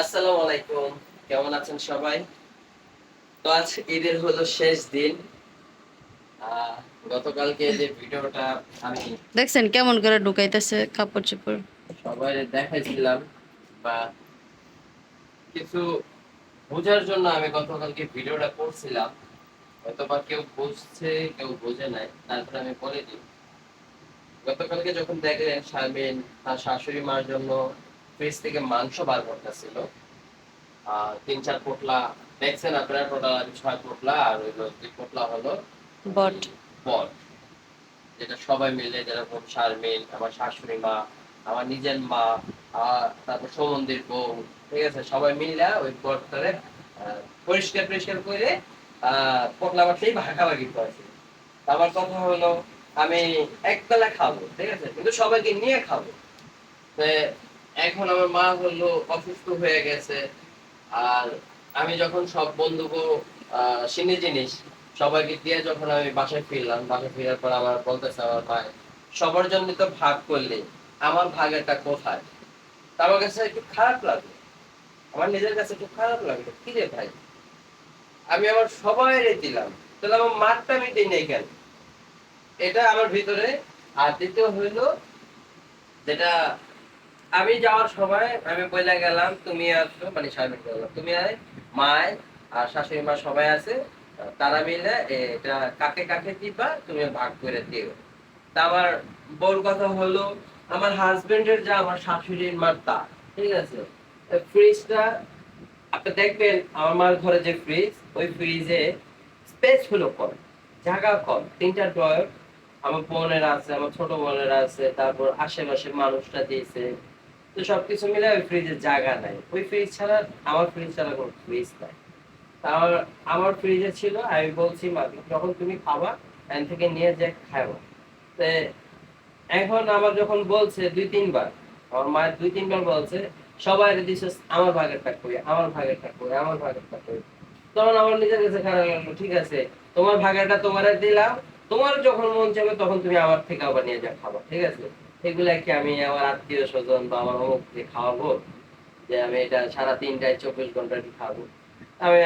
আসসালামু আলাইকুম কেমন আছেন সবাই? তো আজ ঈদের হলো শেষ দিন। গতকালকে যে ভিডিওটা আমি দেখছেন কেমন করে ঢুকাইতেছে কাপড় চোপড়? সবাই দেখাইছিলাম বা কিছু বোঝার জন্য আমি গতকালকে ভিডিওটা করছিলাম। হয়তো বা কেউ বুঝছে কেউ বোঝে নাই তারপরে আমি বলে দিই। গতকালকে যখন দেখলেন শারমিন তার শাশুড়ি মার জন্য ফ্রিজ থেকে মাংস বার করতেছিল। তিন চার পোটলা দেখছেন আপনারা টোটাল আমি ছয় পোটলা আর হইল দুই পোটলা হলো বট। বট যেটা সবাই মিলে যেরকম শারমিন আমার শাশুড়ি মা আমার নিজের মা তারপর সমন্দির বউ ঠিক আছে? সবাই মিলে ওই বটটারে পরিষ্কার পরিষ্কার করে আহ, পোটলা বাটলেই ভাগাভাগি করেছে। আমার কথা হলো আমি একবেলা খাব ঠিক আছে? কিন্তু সবাইকে নিয়ে খাব। এখন আমার মা হলো অসুস্থ হয়ে গেছে। আর আমি যখন সব বন্ধুকে সিনে জিনিস সবাইকে দিয়ে যখন আমি বাসায় ফিরলাম, বাসায় ফেরার পর আমার বলতেছে আমার ভাই, সবার জন্য তো ভাগ করলে, আমার ভাগেরটা কোথায়? আমার কাছে একটু খারাপ লাগল। আমার নিজের কাছে একটু খারাপ লাগল। কি রে ভাই? আমি আমার সবাই দিলাম। তাহলে আমার মারটা আমি দিই নাই কেন? এটা আমার ভিতরে। আর দ্বিতীয় হইল, যেটা আমি যাওয়ার সময় আমি বলে গেলাম, তুমি আসো মানে স্বামী গেলাম তুমি আয় মায় আর শাশুড়ি মা সবাই আছে। তারা মিলে এটা কাকে কাকে দিবা, তুমি ভাগ করে দিও। তা আমার বউর কথা হলো, আমার হাজবেন্ডের যা, আমার শাশুড়ির মার তা, ঠিক আছে? ফ্রিজটা আপনি দেখবেন, আমার মার ঘরে যে ফ্রিজ ওই ফ্রিজে স্পেস হলো কম, জায়গা কম, তিনটা ড্রয়ার আমার বোনের আছে, আমার ছোট বোনের আছে, তারপর আশেপাশে মানুষটা দিয়েছে। তো সবকিছু মিলে ওই ফ্রিজের জায়গা নাই। ওই ফ্রিজ ছাড়া, আমার ফ্রিজ ছাড়া কোনো ফ্রিজ নাই। তা আমার ফ্রিজে ছিল, আমি বলছি মাকে যখন তুমি খাবা, এখান থেকে নিয়ে যে খাব তো এখন আমার যখন বলছে দুই, তিনবার, আমার মায়ের দুই, তিনবার বলছে, সবাই দিছে আমার ভাগেরটা কই আমার ভাগেরটা কই আমার ভাগেরটা কই তখন আমার নিজের কাছে খারাপ লাগল, ঠিক আছে, তোমার ভাগেরটা তোমারে দিলাম, তোমার যখন মন চাইবে তখন তুমি আমার থেকে আবার নিয়ে যা, খাবা, ঠিক আছে? এগুলা কি আমি আমার আত্মীয় স্বজন বা আমার অমুককে খাওয়াবো, যে আমি এটা সারা তিনটায় চব্বিশ ঘণ্টা খাব। আমি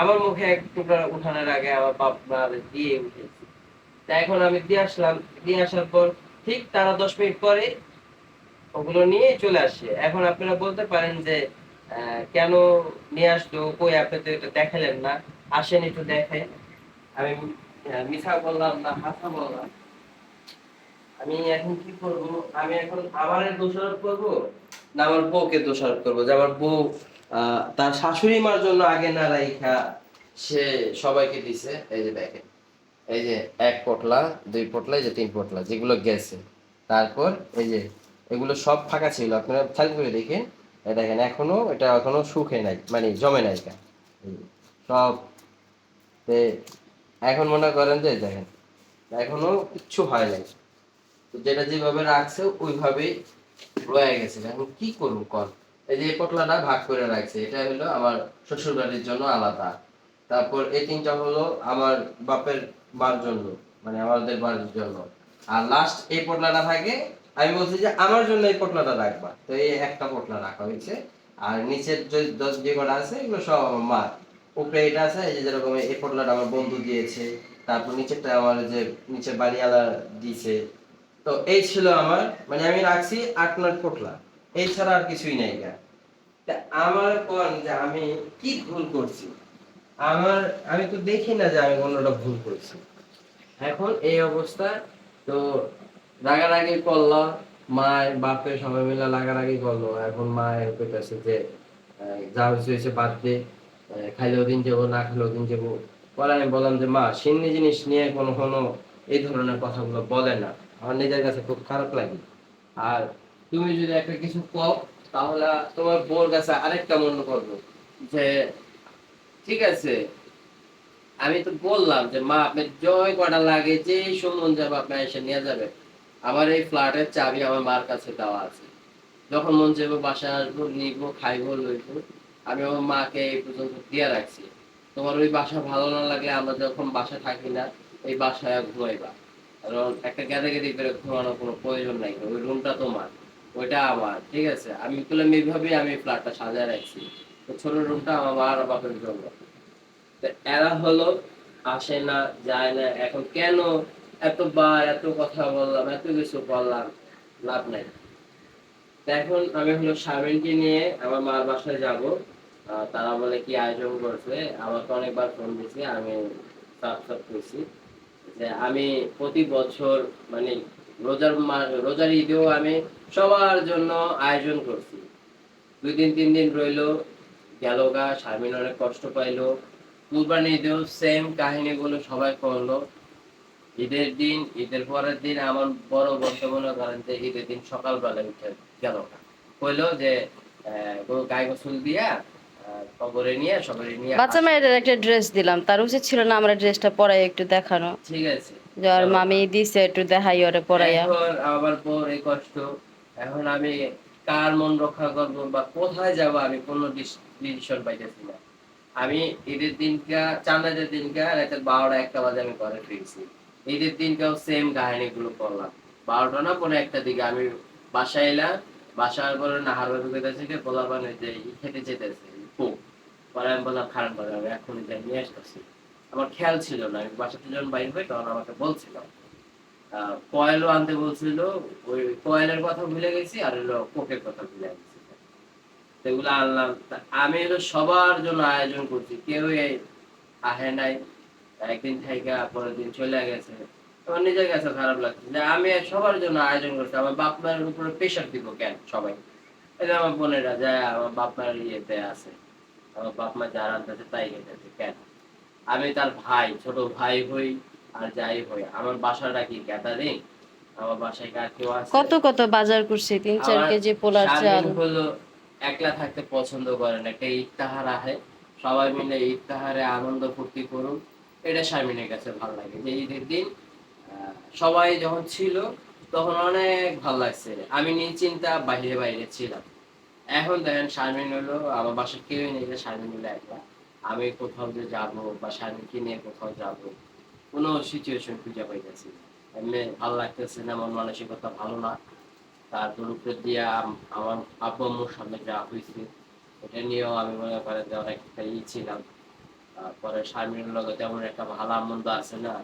আমার মুখে এক টুকরা উঠানোর আগে আমার বাপ মা দিয়ে উঠেছি। তা এখন আমি দিয়ে আসলাম, দিয়ে আসার পর ঠিক তারা দশ মিনিট পরে ওগুলো নিয়ে চলে আসে। এখন আপনারা বলতে পারেন যে কেন নিয়ে আসলো, কই আপনি তো এটা দেখালেন না, আসেন একটু দেখেন। আমি মিশা বললাম না, হাসা বললাম। আমি এখন কি করব? আমি এখন আমার দোষারোপ করব? না, আমার বউকে দোষারোপ করব? যে আমার বউ তার শাশুড়ি মার জন্য আগে না রাইখা সে সবাইকে দিছে। এই যে দেখেন, এই যে এক পটলা, দুই পটলা, এই যে তিন পটলা, যেগুলো গেছে। তারপর এই যে এগুলো সব ফাঁকা ছিল। আপনারা খেয়াল করে দেখেন দেখেন এখনও, এটা এখনও শুকে নাই মানে জমে নাই। সব এখন মনে করেন যে, দেখেন, এখনও কিচ্ছু হয় নাই। তো যেটা যেভাবে রাখছে ওইভাবেই রয়ে গেছে। এখন কি করব কর? এই যে পটলাটা ভাগ করে রাখছে, এটা হলো আমার শ্বশুর বাড়ির জন্য আলাদা। তারপর এই তিনটা হলো আমার বাপের বার জন্য মানে আমাদের বাড়ির জন্য। আর লাস্ট এই পটলাটা থাকে, আমি বলছি যে আমার জন্য এই পটলাটা রাখবা। তো এই একটা পটলা রাখা হয়েছে। আর নিচের যে দশ যে কটা আছে, এগুলো সব আমার মা উপরে এটা আছে, এই যে যেরকম এই পটলাটা আমার বন্ধু দিয়েছে। তারপর নিচেরটা আমার যে নিচের বাড়িওয়ালা দিয়েছে। তো এই ছিল আমার মানে আমি রাখছি আট নয় পটলা এই ছাড়া আর কিছুই নাই গা। আমার কোন যে আমি কি ভুল করছি? আমার, আমি তো দেখি না যে আমি কোনোটা ভুল করছি। এখন এই অবস্থা, তো রাগারাগি করল মায়ের বাপের সবাই মিলে রাগারাগি করল। এখন মা কইতাছে যে যা হয়েছে হয়েছে বাদ দে খাইলেও দিন যাব, না খাইলেও দিন যাব। পরে আমি বললাম যে, মা, সিন্নি জিনিস নিয়ে কোনো কোনো এই ধরনের কথাগুলো বলে না। আমার নিজের কাছে খুব খারাপ লাগে। আর তুমি যদি একটা কিছু কও, তাহলে তোমার বোর কাছে আরেকটা মনে করব যে, ঠিক আছে, আমি তো বললাম যে, মা আপনি জয় কটা লাগে যে সমন যাবে আপনি এসে নিয়ে যাবে। আমার এই ফ্ল্যাটের চাবি আমার মার কাছে দেওয়া আছে। যখন মন চাইব, বাসায় আসব, নিবো, খাইবো, লইবো, আমি আমার মাকে এই পর্যন্ত দিয়ে রাখছি। তোমার ওই বাসা ভালো না লাগলে আমরা যখন বাসা থাকি না, এই বাসায় ঘুমাইবা কারণ একটা গেদে গেদে করে ঘুমানোর কোনো প্রয়োজন নাই, ওই রুমটা তোমার, ওইটা আমার, ঠিক আছে? আমি বললাম এইভাবেই আমি ফ্ল্যাটটা সাজায় রাখছি। তো ছোট রুমটা আমার মা আর বাপের জন্য। তো এরা হলো, আসে না, যায় না, এখন কেন এতবার এত কথা বললাম, এত কিছু বললাম, লাভ নাই। এখন আমি হলো স্বামীনকে নিয়ে আমার মার বাসায় যাব। তারা বলে কি আয়োজন করছে? আমাকে অনেকবার ফোন দিছে আমি সাফ করছি। যে আমি প্রতি বছর মানে রোজার রোজার ঈদেও আমি সবার জন্য আয়োজন করছি। দুই দিন, তিন দিন রইল, গেল গা, শারমিন অনেক কষ্ট পাইলো। কুরবানি ঈদেও সেম কাহিনীগুলো সবাই করল। ঈদের দিন, ঈদের পরের দিন আমার বড় বন্ধু মনে করেন যে ঈদের দিন সকালবেলা উঠে গেল কইলো যে গায়ে গোসল দিয়া কবরে নিয়ে সবাই নিয়ে বাচ্চা। মেয়েদের একটা ড্রেস দিলাম। তার উচিত ছিল না আমার ড্রেসটা পরাই একটু দেখানো। ঠিক আছে। মামি দিছে একটু দেখাই ওরে পরাইয়া। এখন আমার পর এই কষ্ট। এখন আমি কার মন রক্ষা করব বা কোথায় যাব আমি কোনো ডিসিশন পাইতেছি না। আমি ঈদের দিনকা চান্দাদের দিনকা বারোটা একটা বাজে আমি ঘরে ফিরছি। ঈদের দিনকাও সেম কাহিনীগুলো করলাম। বারোটা না পরে একটা দিকে আমি বাসায় এলাম। বাসার পরে নাহার বাবু কেটেছে মানে যে খেতে যেতেছে আমি বললাম, খারাপ আমি এখনই যাই, নিয়ে আসতেছি। আমার খেয়াল ছিল না, আমি যখন বাইর হই তখন আমাকে বলছিল। কয়েলও আনতে বলছিল, ওই কয়েলের কথা ভুলে গেছি আর হলো কোকের কথা ভুলে গেছি। সেগুলো আনলাম আমি হলো সবার জন্য আয়োজন করছি কেউ আহে নাই। একদিন থেকে পরের দিন চলে গেছে। আমার নিজের কাছে খারাপ লাগছে যে আমি সবার জন্য আয়োজন করছি, আমার বাপ মায়ের উপরে প্রেশার দিব কেন সবাই? যে আমার বোনেরা যায় আমার বাপ মায়ের ইয়েতে আছে। আমার বাপ মা তাই খেতেছে কেন? আমি তার ভাই ছোট ভাই হই আর যাই হই। আমার বাসাটা কি আমার বাসায় কার কেউ আছে? কত কত বাজার করছি? তিন চার কেজি পোলার চাল। হলো একলা থাকতে পছন্দ করেন একটা ইফতাহার আহে। সবাই মিলে ইফতাহারে আনন্দ ফুর্তি করুন। এটা স্বামীনের কাছে ভালো লাগে যে ঈদের দিন আহ, সবাই যখন ছিল তখন অনেক ভালো লাগছে। আমি নিশ্চিন্তা বাইরে বাইরে ছিলাম। এখন দেখেন শারমিন হলো, আমার বাসায় কেউই নেই যে শারমিন হলো একলা আমি কোথাও যে যাব বা শারমিনকে নিয়ে কোথাও যাব, কোনো সিচুয়েশন খুঁজে পাইতেছি। এমনি ভালো লাগতেছে না মন মানসিকতা ভালো না। তারপর উপরে দিয়ে আমার আব্বু আম্মুর সামনে যা হয়েছে এটা নিয়েও আমি মনে করেন যে অনেকটা ই ছিলাম। তারপরে শারমিনের লগে তেমন একটা ভালো আনন্দ আছে না।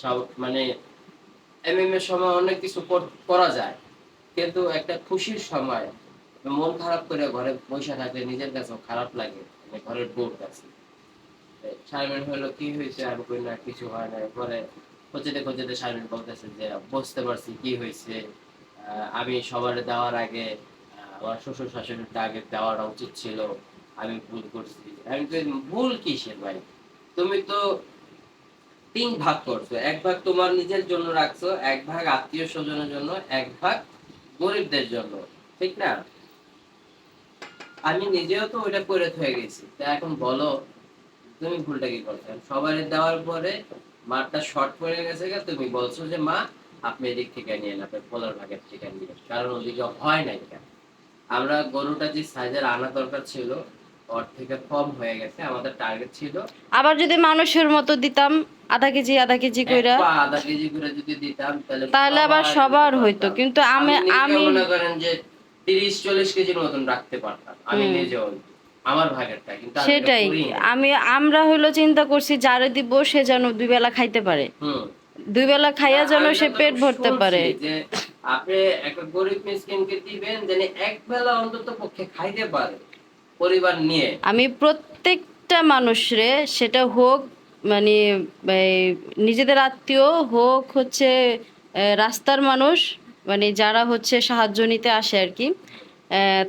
সব মানে এমএম এর সময় অনেক কিছু করা যায়। কিন্তু একটা খুশির সময় মন খারাপ করে ঘরে বসে থাকলে নিজের কাছেও খারাপ লাগে। ঘরের বউর কাছে শারমিন হলো, কি হয়েছে? আমি কই না, কিছু হয় না পরে খোঁজেতে খোঁজেতে শারমিন বলতেছে যে, বুঝতে পারছি কি হয়েছে। আমি সবার দেওয়ার আগে আমার শ্বশুর শাশুড়িটা আগে দেওয়াটা উচিত ছিল। আমি ভুল করছি। আমি তো ভুল কিসের ভাই? তুমি তো তিন ভাগ করছ। এক ভাগ তোমার নিজের জন্য রাখছো, এক ভাগ আত্মীয় স্বজনের জন্য, এক ভাগ গরিবদের জন্য। ঠিক না? আমি নিজেও তো ওইটা করে থয়ে গেছি। তা এখন বলো তুমি ভুলটা কি করছ? সবাই দেওয়ার পরে মাঠটা শর্ট পড়ে গেছে গা, তুমি বলছো যে মা আপনি এদিক থেকে নিয়ে নেন আপনার পোলার ভাগের থেকে নিয়ে। কারণ ওদিকে হয় নাই কেন? আমরা গরুটা যে সাইজের আনা দরকার ছিল ওর থেকে কম হয়ে গেছে আমাদের টার্গেট ছিল। আবার যদি মানুষের মতো দিতাম আধা কেজি আধা কেজি কইরা আধা কেজি করে যদি দিতাম তাহলে তাহলে আবার সবার হইতো। কিন্তু আমি আমি মনে করেন যে তিরিশ চল্লিশ কেজির মতন রাখতে পারতাম। আমি নিজেও আমার ভাগেরটা কিন্তু সেটাই। আমি আমরা হইল চিন্তা করছি যারে দিব সে যেন দুই বেলা খাইতে পারে। দুই বেলা খাইয়া যেন সে পেট ভরতে পারে। আপনি একটা গরিব মিসকিনকে দিবেন যেন এক বেলা অন্তত পক্ষে খাইতে পারে পরিবার নিয়ে। আমি প্রত্যেকটা মানুষরে সেটা হোক মানে নিজেদের আত্মীয় হোক হচ্ছে রাস্তার মানুষ মানে যারা হচ্ছে সাহায্য নিতে আসে আর কি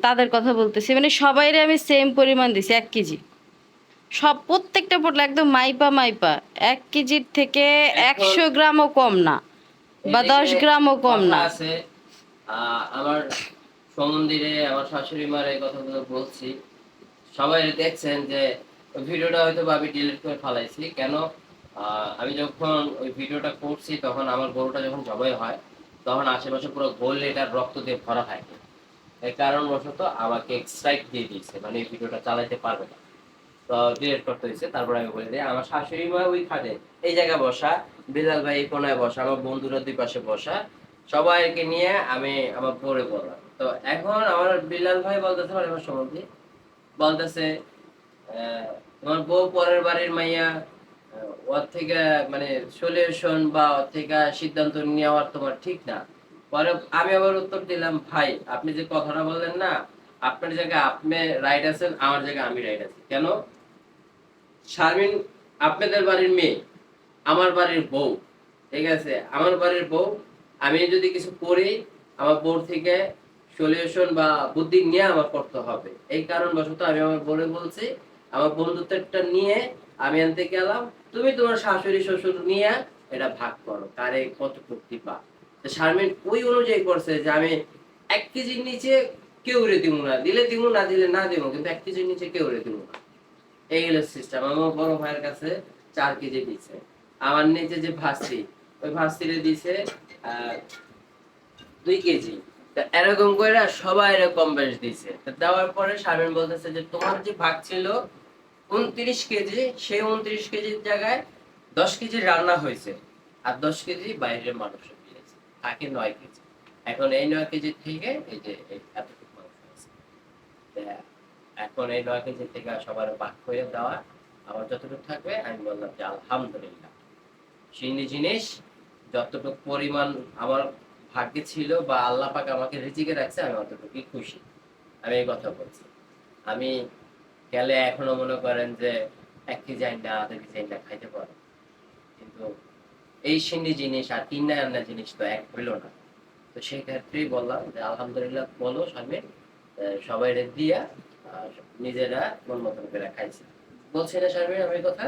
তাদের কথা বলতেছি। মানে সবাইরে আমি সেম পরিমাণ দিছি এক কেজি। সব প্রত্যেকটা পটল একদম মাইপা মাইপা এক কেজির থেকে একশো গ্রামও কম না বা দশ গ্রামও কম না। আমার সমন্দিরে আমার শাশুড়ি মার এই কথাগুলো বলছি। সবাই দেখছেন যে ভিডিওটা হয়তো আমি ডিলিট করে ফেলাইছি। কেন? আমি যখন ওই ভিডিওটা করছি তখন আমার গরুটা যখন জবাই হয় তখন আশেপাশে পুরো গোল লিটার রক্ত দিয়ে ভরা থাকে এই কারণবশত আমাকে স্ট্রাইক দিয়ে দিয়েছে মানে এই ভিডিওটা চালাইতে পারবে না। তো ডিলিট করতে হয়েছে, তারপর আমি বলে দিই, আমার শাশুড়ি মা ওই খাটে, এই জায়গায় বসা, বিলাল ভাই এই কোনায় বসা, আমার বন্ধুরা দুই পাশে বসা, সবাইকে নিয়ে আমি আমার পরে বললাম। তো এখন আমার বিলাল ভাই বলতেছে মানে আমার সম্বন্ধে বলতেছে তোমার বউ পরের বাড়ির মাইয়া ওর থেকে মানে সলিউশন বা ওর থেকে সিদ্ধান্ত নেওয়ার তোমার ঠিক না। পরে আমি আবার উত্তর দিলাম, ভাই, আপনি যে কথাটা বললেন না, আপনার জায়গায় আপনি রাইট আছেন, আমার জায়গায় আমি রাইট আছি। কেন? শারমিন আপনাদের বাড়ির মেয়ে, আমার বাড়ির বউ, ঠিক আছে? আমার বাড়ির বউ, আমি যদি কিছু করি, আমার বউর থেকে সলিউশন বা বুদ্ধি নিয়ে আমার করতে হবে। এই কারণবশত আমি আমার বলে বলছি, আমার বন্ধুত্বটা নিয়ে আমি আনতে গেলাম তুমি তোমার শাশুড়ি, শ্বশুর নিয়ে এটা ভাগ করো, কারে কতটুকু দিবা তো শারমিন ওই অনুযায়ী করছে যে আমি এক কেজির নিচে কেউ রে দিব না, দিলে দিব না দিলে না দিব কিন্তু এক কেজির নিচে কেউ রে দিব না। এই হলো সিস্টেম আমার বড় ভাইয়ের কাছে চার কেজি দিচ্ছে আমার নিচে যে ভাস্তি, ওই ভাস্তিরে দিছে দুই কেজি। এরকম করে সবাই এরকম বেশ দিছে। দেওয়ার পরে শারমিন বলতেছে যে তোমার যে ভাগ ছিল উনত্রিশ কেজি, সেই উনত্রিশ কেজির জায়গায় দশ কেজি রান্না হয়েছে আর দশ কেজি বাইরের মানুষ দিয়েছে তাকে নয় কেজি। এখন এই নয় কেজি থেকে এই যে এতটুকু মাংস আছে। এখন এই নয় কেজি থেকে সবার ভাগ করে দেওয়া আমার যতটুকু থাকবে, আমি বললাম যে আলহামদুলিল্লাহ। সেই জিনিস যতটুকু পরিমাণ আমার ভাগ্যে ছিল বা আল্লাহ পাক আমাকে রিজিকে রাখছে, আমি অতটুকুই খুশি। আমি এই কথা বলছি। আমি গেলে এখনও মনে করেন যে এক কেজি আইনা আধা কেজি আইনা খাইতে পারো। কিন্তু এই সিন্নি জিনিস আর কিনা আনা জিনিস তো এক হইল না। তো সেই ক্ষেত্রেই বললাম যে আলহামদুলিল্লাহ বলো স্বামী সবাই দিয়া নিজেরা মন মতন করে খাইছে। বলছি না শারমিন আমি কথা?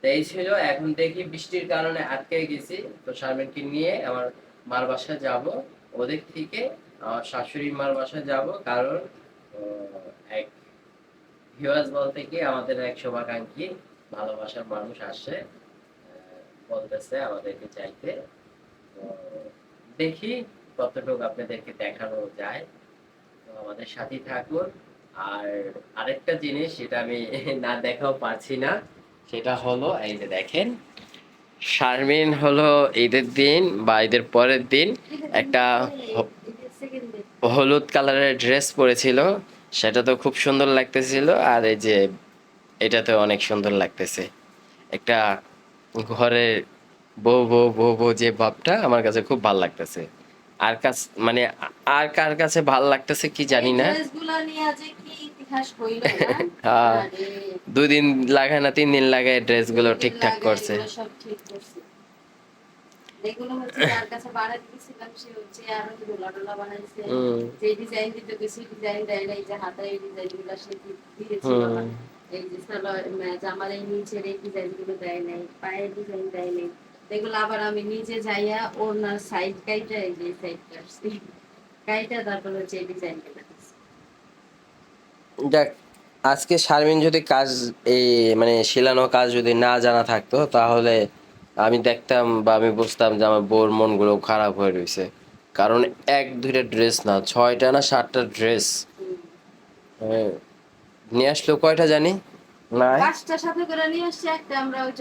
তো এই ছিল এখন দেখি বৃষ্টির কারণে আটকে গেছি। তো শারমিনকে নিয়ে আমার মার বাসায় যাব। ওদের থেকে আমার শাশুড়ি মার বাসায় যাব কারণ এক ভিউয়ার্স বলতে কি আমাদের এক শুভাকাঙ্ক্ষী ভালোবাসার মানুষ আসছে বলতেছে আমাদেরকে চাইতে। তো দেখি কতটুকু আপনাদেরকে দেখানো যায়। তো আমাদের সাথেই থাকুন। আর আরেকটা জিনিস সেটা আমি না দেখাও পারছি না সেটা হলো এই যে দেখেন শারমিন হলো ঈদের দিন বা ঈদের পরের দিন একটা হলুদ কালারের ড্রেস পরেছিল। সেটা তো খুব সুন্দর লাগতেছিল আর এই যে এটাতে অনেক সুন্দর লাগতেছে। একটা ঘরে বউ বউ বউ বউ যে ভাবটা আমার কাছে খুব ভালো লাগতেছে। আর কাছ মানে আর কার কাছে ভালো লাগতেছে কি জানি না। হ্যাঁ। আরে, দুই দিন লাগায় না তিন দিন লাগায় ড্রেসগুলো ঠিকঠাক করছে। এগুলো সব ঠিক করছে এগুলো হচ্ছে যার কাছে বাড়া দিয়েছিলাম সে হচ্ছে আরও ডোলা ডোলা বানাইছে। যে ডিজাইন দিতে গেছি ডিজাইন দেয় না এই যে হাতায় এই ডিজাইনগুলো সে দিয়েছিল। এই যে জামার এই নিচের এই ডিজাইনগুলো দেয় নাই পায়ের ডিজাইন দেয় নাই। এগুলো আবার আমি নিজে যাইয়া ওর না সাইড এই যে সাইড কাটছি কাইটা তারপর হচ্ছে এই ডিজাইন দেখ আজকে শারমিন যদি কাজ এই মানে শিলানো কাজ যদি না জানা থাকতো তাহলে আমি দেখতাম বা আমি বুঝতাম যে আমার বউর মনগুলো খারাপ হয়ে রয়েছে। কারণ এক দুইটা ড্রেস না ছয়টা না সাতটা ড্রেস নিয়ে আসলো কয়টা জানি? না সাথে করে নিয়ে আসছি একটা আমরা ওই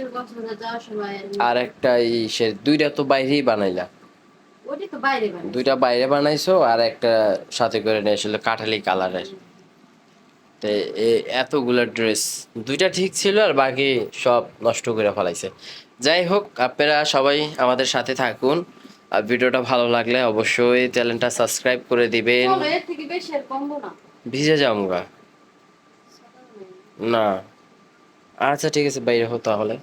যাওয়ার সময় আর একটা ই সে দুইটা তো বাইরেই বানাইলা। তো বাইরে দুইটা বাইরে বানাইছো আর একটা সাথে করে নিয়ে আসলে কাঠালি কালারের। তো এ- এতগুলো ড্রেস দুইটা ঠিক ছিল আর বাকি সব নষ্ট করে ফেলাইছে। যাই হোক আপনারা সবাই আমাদের সাথে থাকুন। আর ভিডিওটা ভালো লাগলে অবশ্যই চ্যানেলটা সাবস্ক্রাইব করে দিবেন। ভিজে যাওয়া না। আচ্ছা ঠিক আছে বাইরে হো তাহলে।